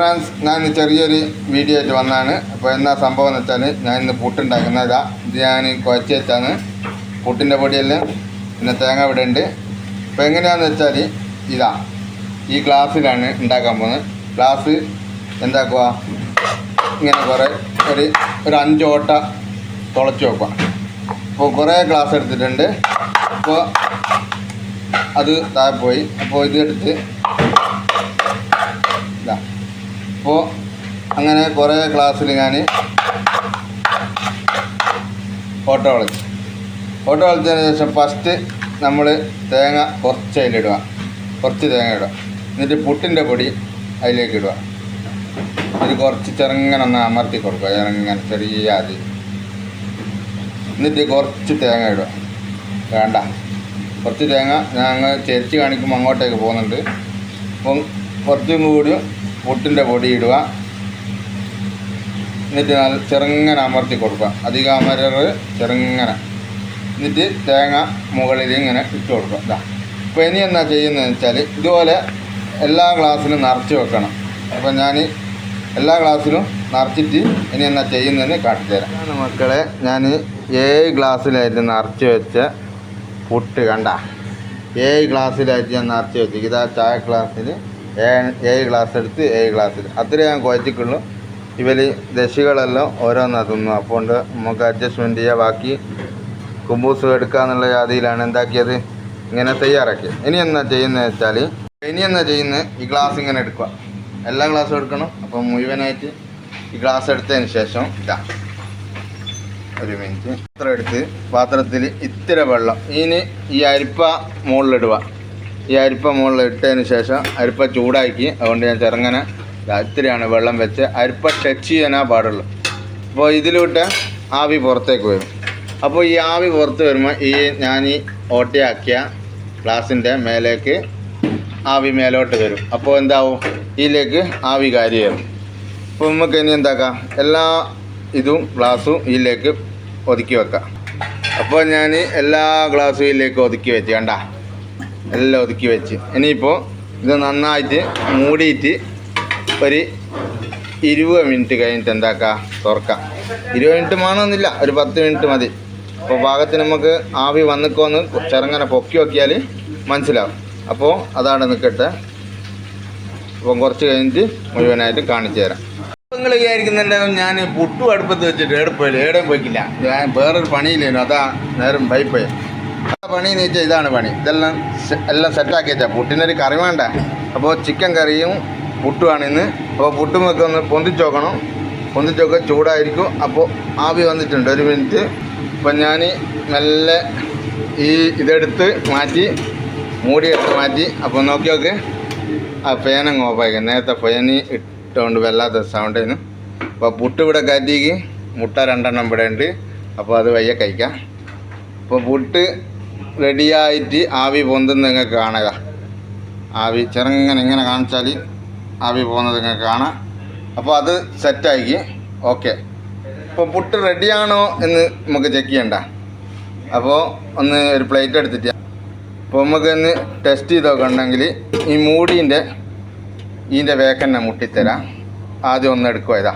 Friends ഞാൻ ചെറിയൊരു video ആയിട്ട് വന്നതാണ്. അപ്പോൾ എന്നാ സംഭവം എന്ന് വെച്ചാൽ ഞാൻ ഇന്ന് പുട്ടുണ്ടാക്കുന്ന ഇതാ ഞാൻ കുഴച്ച് വെച്ചാണ്. പുട്ടിന്റെ പൊടിയെല്ലാം പിന്നെ തേങ്ങ ഇവിടെ ഉണ്ട്. അപ്പോൾ എങ്ങനെയാണെന്ന് വെച്ചാൽ ഇതാ ഈ ഗ്ലാസ്സിലാണ് ഉണ്ടാക്കാൻ പോകുന്നത്. ഗ്ലാസ് എന്താക്കുക? ഇങ്ങനെ കുറേ ഒരു ഒരു അഞ്ച് ഓട്ട തുളച്ച് വെക്കുക. അപ്പോൾ കുറേ ഗ്ലാസ് എടുത്തിട്ടുണ്ട്. അപ്പോൾ അത് താഴെ പോയി. അപ്പോൾ ഇത് അപ്പോൾ അങ്ങനെ കുറേ ക്ലാസ്സിൽ ഞാൻ ഓട്ടോ വളച്ചു ഓട്ടോ വളച്ചതിന് ശേഷം ഫസ്റ്റ് നമ്മൾ തേങ്ങ കുറച്ച് അതിലിടുക. കുറച്ച് തേങ്ങ ഇടുക. എന്നിട്ട് പുട്ടിന്റെ പൊടി അതിലേക്ക് ഇടുക. ഇത് കുറച്ച് ചെറുങ്ങനെ ഒന്ന് അമർത്തി കൊടുക്കുക. ചെറുങ്ങനെ ചെറിയ ആദ്യ എന്നിട്ട് കുറച്ച് തേങ്ങ ഇടുക. വേണ്ട. കുറച്ച് തേങ്ങ ഞങ്ങൾ ചെരിച്ച് കാണിക്കുമ്പോൾ അങ്ങോട്ടേക്ക് പോകുന്നുണ്ട്. അപ്പം കുറച്ചും കൂടി പുട്ടിന്റെ പൊടി ഇടുക എന്നിട്ട് ചെറുങ്ങനെ അമർത്തി കൊടുക്കുക. അധികം ചെറുങ്ങനെ. എന്നിട്ട് തേങ്ങ മുകളിൽ ഇങ്ങനെ ഇട്ട് കൊടുക്കുക. ഇതാ അപ്പോൾ ഇനി എന്നാ ചെയ്യുന്നതെന്ന് വെച്ചാൽ ഇതുപോലെ എല്ലാ ഗ്ലാസ്സിലും നിറച്ച് വെക്കണം. അപ്പോൾ ഞാൻ എല്ലാ ഗ്ലാസ്സിലും നിറച്ചിട്ട് ഇനി എന്നാ ചെയ്യുന്നതെന്ന് കാട്ടിത്തരാം തരാം. മക്കളെ ഞാൻ ഏഴ് ഗ്ലാസ്സിലായിട്ട് നിറച്ച് വെച്ച പുട്ട് കണ്ട. ഏഴ് ഗ്ലാസ്സിലായിട്ട് ഞാൻ നിറച്ച് വെച്ചു ഇതാ ചായ ഗ്ലാസ്സിൽ ഏഴ് ഏഴ് ഗ്ലാസ് എടുത്ത് ഏഴ് ഗ്ലാസ്സിൽ അത്രേ ഞാൻ കുഴച്ചിക്കുള്ളൂ ഇവർ ദശികളെല്ലാം ഓരോന്നാ തിന്നു അപ്പോൾ നമുക്ക് അഡ്ജസ്റ്റ്മെന്റ് ചെയ്യുക ബാക്കി കുമ്പൂസ് എടുക്കാന്നുള്ള ജാതിയിലാണ് എന്താക്കിയത്? ഇങ്ങനെ തയ്യാറാക്കിയത് ഇനി എന്നാ ചെയ്യുന്നത് വെച്ചാൽ ഇനി എന്നാ ചെയ്യുന്നത്? ഈ ഗ്ലാസ് ഇങ്ങനെ എടുക്കുക. എല്ലാ ഗ്ലാസ്സും എടുക്കണം. അപ്പോൾ മുഴുവനായിട്ട് ഈ ഗ്ലാസ് എടുത്തതിന് ശേഷം ഇതാ. ഒരു മിനിറ്റ് പാത്രം എടുത്ത് പാത്രത്തിൽ ഇത്തിരി വെള്ളം. ഇനി ഈ അരിപ്പ മുകളിലിടുക. ഈ അരിപ്പ മുകളിൽ ഇട്ടതിന് ശേഷം അരിപ്പ ചൂടാക്കി. അതുകൊണ്ട് ഞാൻ ചെറുങ്ങനെ രാത്രിയാണ് വെള്ളം വെച്ച് അരിപ്പ ടച്ച് ചെയ്യാനാ പാടുള്ളൂ. അപ്പോൾ ഇതിലൂട്ട് ആവി പുറത്തേക്ക് വരും. അപ്പോൾ ഈ ആവി പുറത്ത് വരുമ്പോൾ ഈ ഞാൻ ഈ ഓട്ടയാക്കിയ ഗ്ലാസിന്റെ മേലേക്ക് ആവി മേലോട്ട് വരും. അപ്പോൾ എന്താവും? ഇതിലേക്ക് ആവി കയറും അപ്പോൾ നമുക്ക് ഇനി എന്താക്കാം? എല്ലാ ഇതും ഗ്ലാസ്സും ഇതിലേക്ക് ഒതുക്കി വെക്കാം. അപ്പോൾ ഞാൻ എല്ലാ ഗ്ലാസ്സും ഇതിലേക്ക് ഒതുക്കി വെച്ച് കണ്ട. എല്ലാം ഒതുക്കി വെച്ച്. ഇനിയിപ്പോൾ ഇത് നന്നായിട്ട് മൂടിയിട്ട് ഒരു ഇരുപത് മിനിറ്റ് കഴിഞ്ഞിട്ട് എന്താക്കാം? തുറക്കാം. ഇരുപത് മിനിറ്റ് വേണമെന്നില്ല ഒരു പത്ത് മിനിറ്റ് മതി. അപ്പോൾ പാകത്തിന് നമുക്ക് ആവി വന്നിക്കോന്ന് ചെറുങ്ങനെ പൊക്കി നോക്കിയാൽ മനസ്സിലാവും. അപ്പോൾ അതാണ് നിൽക്കട്ടെ അപ്പം കുറച്ച് കഴിഞ്ഞിട്ട് മുഴുവനായിട്ട് കാണിച്ചു തരാം. നിങ്ങൾ വിചാരിക്കുന്നുണ്ടാവും ഞാൻ പുട്ടു അടുപ്പത്ത് വെച്ചിട്ട് എടുപ്പില്ല എവിടെയും പോയിക്കില്ല. ഞാൻ വേറൊരു പണിയില്ലേനു അതാ നേരം ആ പണി എന്ന് വെച്ചാൽ ഇതാണ് പണി. ഇതെല്ലാം എല്ലാം സെറ്റാക്കി വെച്ചാൽ പുട്ടിനൊരു കറി വേണ്ട. അപ്പോൾ ചിക്കൻ കറിയും പുട്ടുമാണ് ഇന്ന്. അപ്പോൾ പുട്ടുമൊക്കെ ഒന്ന് പൊന്തിച്ച് നോക്കണം. പൊന്തിച്ച് നോക്കുക ചൂടായിരിക്കും. അപ്പോൾ ആവി വന്നിട്ടുണ്ട്. ഒരു മിനിറ്റ്. അപ്പം ഞാൻ മെല്ലെ ഈ ഇതെടുത്ത് മാറ്റി മൂടിയെടുത്ത് മാറ്റി. അപ്പോൾ നോക്കി നോക്ക്. ആ ഫാനങ്ങ് ഓഫാക്കി നേരത്തെ ഫാന് ഇട്ടുകൊണ്ട് വല്ലാത്ത സൗണ്ടായിരുന്നു അപ്പോൾ പുട്ട് ഇവിടെ കാറ്റിക്ക് മുട്ട രണ്ടെണ്ണം ഇവിടെ ഉണ്ട്. അപ്പോൾ അത് വയ്യ കഴിക്കാം. അപ്പോൾ പുട്ട് റെഡിയായിട്ട് ആവി പൊന്തുന്ന നിങ്ങൾക്ക് കാണുക. ആവി ചെറുങ്ങനെ ഇങ്ങനെ കാണിച്ചാൽ ആവി പോകുന്നത് നിങ്ങൾക്ക് കാണാം. അപ്പോൾ അത് സെറ്റാക്കി ഓക്കെ ഇപ്പോൾ പുട്ട് റെഡിയാണോ എന്ന് നമുക്ക് ചെക്ക് ചെയ്യണ്ട. അപ്പോൾ ഒന്ന് ഒരു പ്ലേറ്റ് എടുത്തിട്ട് അപ്പോൾ നമുക്ക് ഒന്ന് ടെസ്റ്റ് ചെയ്ത് നോക്കണമെങ്കിൽ ഈ മൂടീന്റെ ഇതിന്റെ വേക്കന്നെ മുട്ടിത്തരാം. ആദ്യം ഒന്ന് എടുക്കുക ഇതാ.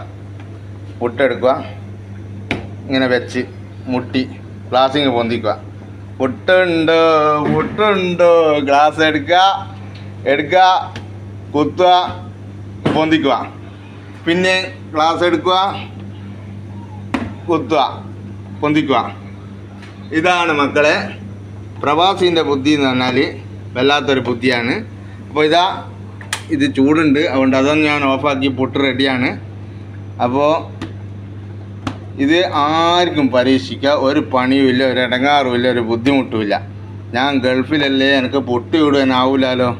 പുട്ടെടുക്കുക ഇങ്ങനെ വെച്ച് മുട്ടി ഗ്ലാസ്സിങ് പൊന്തിക്കുക. പുട്ടുണ്ടോ പുട്ടുണ്ട്. ഗ്ലാസ് എടുക്കുക എടുക്കുക കുത്തുക പൊന്തിക്കുക. പിന്നെ ഗ്ലാസ് എടുക്കുക കുത്തുക പൊന്തിക്കുക. ഇതാണ് മക്കളെ പ്രവാസീന്റെ ബുദ്ധി എന്ന് പറഞ്ഞാൽ വല്ലാത്തൊരു ബുദ്ധിയാണ്. അപ്പോൾ ഇതാ ഇത് ചൂടുണ്ട്. അതുകൊണ്ട് അതൊന്നും ഞാൻ ഓഫാക്കി പുട്ട് റെഡിയാണ് അപ്പോൾ ഇത് ആർക്കും പരീക്ഷിക്കുക ഒരു പണിയുമില്ല ഒരു ഇടങ്ങാറുമില്ല ഒരു ബുദ്ധിമുട്ടുമില്ല. ഞാൻ ഗൾഫിലല്ലേ എനിക്ക് പുട്ട് വിടുവാനാവില്ലല്ലോ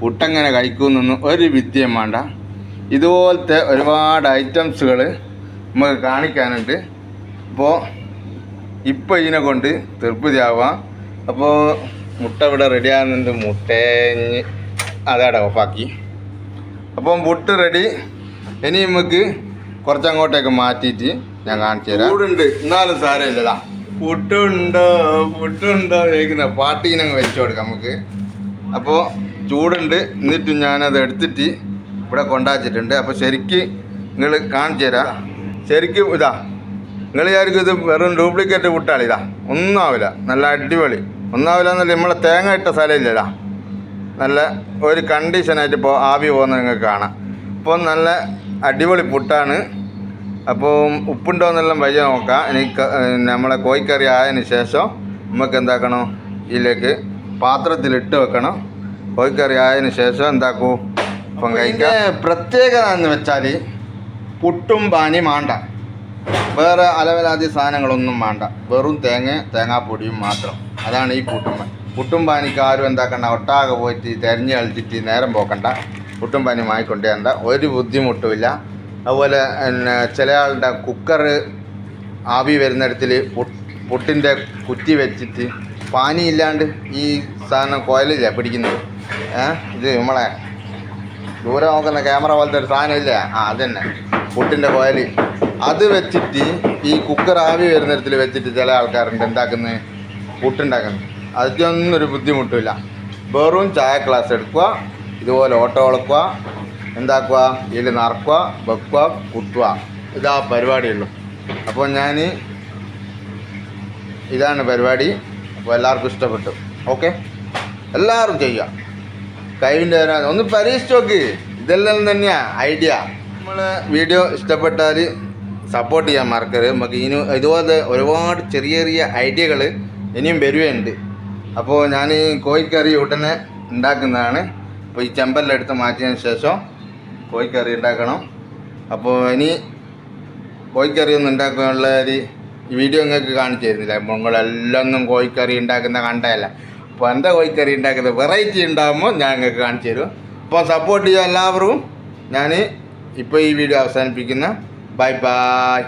പുട്ടെങ്ങനെ കഴിക്കുന്നൊന്നും ഒരു വിദ്യയും വേണ്ട. ഇതുപോലത്തെ ഒരുപാട് ഐറ്റംസുകൾ നമുക്ക് കാണിക്കാനുണ്ട്. അപ്പോൾ ഇപ്പോൾ ഇതിനെ കൊണ്ട് തീർപ്പുതിയാവാം അപ്പോൾ മുട്ട ഇവിടെ റെഡി ആകുന്നുണ്ട് മുട്ടേഞ്ഞ് അതാടെ ഓഫാക്കി. അപ്പം പുട്ട് റെഡി. ഇനി നമുക്ക് കുറച്ചങ്ങോട്ടേക്ക് മാറ്റിയിട്ട് ഞാൻ കാണിച്ചു തരാം എന്നാലും സാരമില്ലതാ പുട്ടുണ്ടോ? പുട്ടുണ്ടോ കേൾക്കുന്ന പാട്ടീനങ്ങ് വെച്ചു കൊടുക്കാം നമുക്ക്. അപ്പോൾ ചൂടുണ്ട്. എന്നിട്ട് ഞാനത് എടുത്തിട്ട് ഇവിടെ കൊണ്ടാച്ചിട്ടുണ്ട് അപ്പോൾ ശരിക്ക് നിങ്ങൾ കാണിച്ചു തരാം. ശരിക്കും ഇതാ നിങ്ങൾ വിചാരിക്കും ഇത് വെറും ഡ്യൂപ്ലിക്കേറ്റ് കുട്ടാളി ഇതാ ഒന്നാവില്ല. നല്ല അടിപൊളി. ഒന്നാവില്ല എന്നല്ല നമ്മളെ തേങ്ങ ഇട്ട സ്ഥലമില്ലടാ. നല്ല ഒരു കണ്ടീഷനായിട്ട് ഇപ്പോൾ ആവി പോകുന്നത് നിങ്ങൾക്ക് കാണാം. അപ്പോൾ നല്ല അടിപൊളി പുട്ടാണ്. അപ്പോൾ ഉപ്പുണ്ടോ എന്നെല്ലാം വഴി നോക്കാം. ഇനി നമ്മളെ കോഴിക്കറി ആയതിന് ശേഷം നമുക്ക് എന്താക്കണം? ഇതിലേക്ക് പാത്രത്തിലിട്ട് വെക്കണം. കോഴിക്കറി ആയതിന് ശേഷം എന്താക്കൂ? ഇപ്പം കഴിക്കാം. പ്രത്യേകത എന്ന് വെച്ചാൽ പുട്ടും പാനി മാണ്ട. വേറെ അലവലാതി സാധനങ്ങളൊന്നും വേണ്ട വെറും തേങ്ങ തേങ്ങാപ്പൊടിയും മാത്രം. അതാണ് ഈ പുട്ടും പാനി പുട്ടും പാനിക്ക് ആരും എന്താക്കണ്ട. ഒട്ടാകെ പോയിട്ട് തെരഞ്ഞു കളിച്ചിട്ട് നേരം പോക്കണ്ട. പുട്ടും പാനി വാങ്ങിക്കൊണ്ടേണ്ട ഒരു ബുദ്ധിമുട്ടുമില്ല അതുപോലെ പിന്നെ ചില ആളുടെ കുക്കർ ആവി വരുന്നിടത്തിൽ പുട്ടിന്റെ കുറ്റി വെച്ചിട്ട് പാനി ഇല്ലാണ്ട് ഈ സാധനം കോയലില്ല പിടിക്കുന്നത്. ഇത് നമ്മളെ ദൂരെ നോക്കുന്ന ക്യാമറ പോലത്തെ ഒരു സാധനം ഇല്ല? ആ അതന്നെ. പുട്ടിന്റെ കോയൽ അത് വെച്ചിട്ട് ഈ കുക്കർ ആവി വരുന്നിടത്തിൽ വെച്ചിട്ട് ചില ആൾക്കാരുണ്ട് എന്താക്കുന്നത്? പുട്ടുണ്ടാക്കുന്നത്. അതിനൊന്നും ഒരു ബുദ്ധിമുട്ടില്ല വെറും ചായ ക്ലാസ് എടുക്കുക ഇതുപോലെ ഓട്ടോ വളക്കുക എന്താക്കുക? ഇതിൽ നറക്കുക വെക്കുക കുത്തുക. ഇതാ പരിപാടിയുള്ളൂ. അപ്പോൾ ഞാൻ ഇതാണ് പരിപാടി. അപ്പോൾ എല്ലാവർക്കും ഇഷ്ടപ്പെട്ടു. ഓക്കെ? എല്ലാവരും ചെയ്യുക. കഴിവിന്റെ വരാൻ ഒന്ന് പരീക്ഷിച്ച് നോക്ക്. ഇതെല്ലാം തന്നെയാണ് ഐഡിയ. നമ്മൾ വീഡിയോ ഇഷ്ടപ്പെട്ടാൽ സപ്പോർട്ട് ചെയ്യാൻ മറക്കരുത്. നമുക്ക് ഇനി ഇതുപോലെ ഒരുപാട് ചെറിയ ചെറിയ ഐഡിയകൾ ഇനിയും വരുന്നുണ്ട് അപ്പോൾ ഞാൻ കോഴിക്കറി ഉടനെ ഉണ്ടാക്കുന്നതാണ്. അപ്പോൾ ഈ ചെമ്പലിലെടുത്ത് മാറ്റിയതിന് ശേഷം കോഴിക്കറി ഉണ്ടാക്കണം. അപ്പോൾ ഇനി കോഴിക്കറി ഒന്നും ഉണ്ടാക്കാനുള്ള ഒരു വീഡിയോ നിങ്ങൾക്ക് കാണിച്ചു തരുന്നില്ല അപ്പോൾ നിങ്ങളെല്ലാം ഒന്നും കോഴിക്കറി ഉണ്ടാക്കുന്ന കണ്ടതല്ല. അപ്പോൾ എന്താ കോഴിക്കറി ഉണ്ടാക്കുന്ന വെറൈറ്റി ഉണ്ടാകുമ്പോൾ ഞാൻ നിങ്ങൾക്ക് കാണിച്ചു തരും അപ്പോൾ സപ്പോർട്ട് ചെയ്യുക എല്ലാവരും ഞാൻ ഇപ്പോൾ ഈ വീഡിയോ അവസാനിപ്പിക്കുന്ന. Bye bye